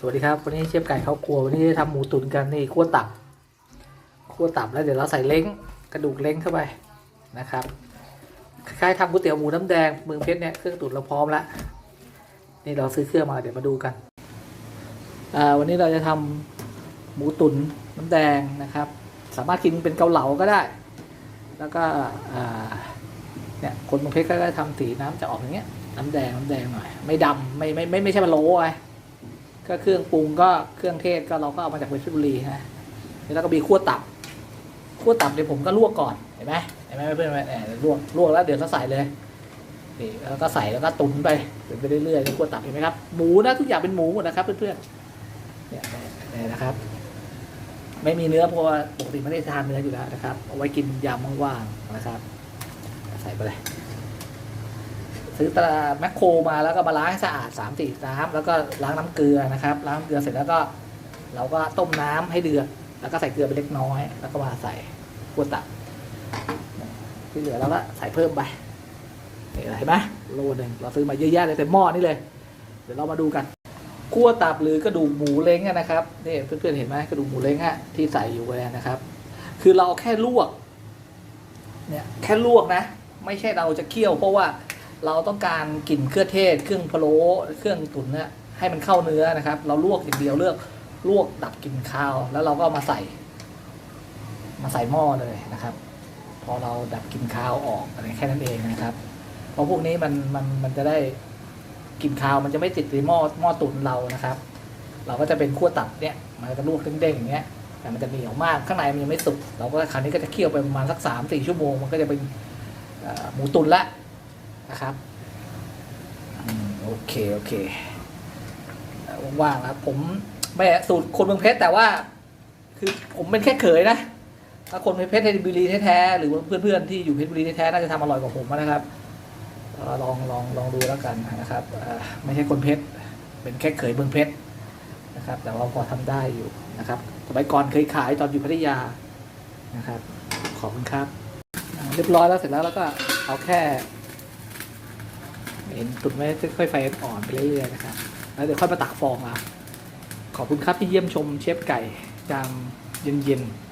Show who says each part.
Speaker 1: สวัสดีครับ วันนี้เชฟไก่ข้าวครัววันนี้จะทำหมูตุ๋นกันนี่คั่วตับคั่วตับแล้วเดี๋ยวเราใส่เล้งกระดูกเล้งเข้าไปนะครับคล้ายๆทำก๋วยเตี๋ยวหมูน้ำแดงเมืองเพชรเนี่ยเครื่องตุ๋นเราพร้อมแล้วนี่เราซื้อเครื่องมาเดี๋ยวมาดูกันอ่าวันนี้เราจะทำหมูตุ๋นน้ำแดงนะครับ สามารถกินเป็นเกาเหลาก็ได้ แล้วก็อ่าเนี่ยคนเมืองเพชรก็ได้ทำสีน้ำจะออกอย่างเงี้ยน้ำแดงน้ำแดงหน่อยไม่ดำไม่ไม่ไม่ไม่ใช่มาโลไง ก็เครื่องปรุงก็เครื่องเทศก็เราก็เอามาจากเพชรบุรีนะแล้วก็มีขั้วตับขั้วตับเนี่ยผมก็ลวกก่อนเห็นไหมเห็นไหมเพื่อนๆแหมลวกลวกแล้วเดี๋ยวก็ใส่เลยนี่แล้วก็ใส่แล้วก็ตุ๋นไปไปเรื่อยๆขั้วตับเห็นไหมครับหมูนะทุกอย่างเป็นหมูหมดนะครับเพื่อนๆเนี่ยนี่นะครับ ไม่มีเนื้อเพราะว่าปกติไม่ได้ทานเนื้ออยู่แล้วนะครับเอาไว้กินยามว่างๆนะครับ ใส่ไปเลย ซื้อตลาแมคโครมาแล้วก็มาล้างให้สะอาด3ามสี่น้ำแล้วก็ล้างน้ำเกลือนะครับ ล้างน้ำเกลือเสร็จแล้วก็ เราก็ต้มน้ำให้เดือดแล้วก็ใส่เกลือไปเล็กน้อย แล้วก็มาใส่กัวตับที่เหลือเราก็ใส่เพิ่มไปเห็นไหมโลหนึ่งเราซื้อมาเยอะแยะเลยแต่หม้อนี่เลย เดี๋ยวเรามาดูกันคั่วตับหรือกระดูกหมูเล้งนะครับนี่เพื่อนๆเห็นไหมกระดูกหมูเล้งอะที่ใส่อยู่เลยนะครับ คือเราแค่ลวก เนี่ยแค่ลวกนะ ไม่ใช่เราจะเคี่ยวเพราะว่า เราต้องการกลิ่นเครื่องเทศ เครื่องพะโล้เครื่องตุ๋นเนี่ยให้มันเข้าเนื้อนะครับ เราลวกอย่างเดียวเลือกลวกดับกลิ่นคาว แล้วเราก็ามาใส่ มาใส่หม้อเลยนะครับ พอเราดับกลิ่นคาวออกอะไรแค่นั้นเองนะครับ เพราะพวกนี้มันมันมันจะได้กลิ่นคาวมันจะไม่ติดในหม้อหม้อตุ๋นเรานะครับ เราก็จะเป็นขั้วตับเนี่ยมันจะลวกเด้งๆอย่างเงี้ยแต่มันจะเหนียวมากข้างในมันยังไม่สุกเราก็คราวนี้ก็จะเคี่ยวไปประมาณสักสามสี่ชั่วโมงมันก็จะเป็นหมูตุ๋นละ นะครับอืมโอเค โอเคว่างๆนะครับผมไม่สูตรคนเมืองเพชรแต่ว่า คือผมเป็นแค่เขยนะ ถ้าคนเพชรเพชรบุรีแท้ๆหรือว่าเพื่อนๆที่อยู่เพชรบุรีแท้ๆน่าจะทำอร่อยกว่าผมนะครับลองลองลองดูแล้วกันนะครับไม่ใช่คนเพชรเป็นแค่เขยเมืองเพชรนะครับ แต่ว่าพอทำได้อยู่นะครับสมัยก่อนเคยขายตอนอยู่พัทยานะครับ ขอบคุณครับ เรียบร้อยแล้วเสร็จแล้วแล้วก็เอาแค่ เห็นตุ่นไว้ค่อยไฟอ่อนไปเรื่อยๆนะครับ แล้วเดี๋ยวค่อยมาตักฟองเอาขอบคุณครับที่เยี่ยมชมเชฟไก่จามเย็นๆ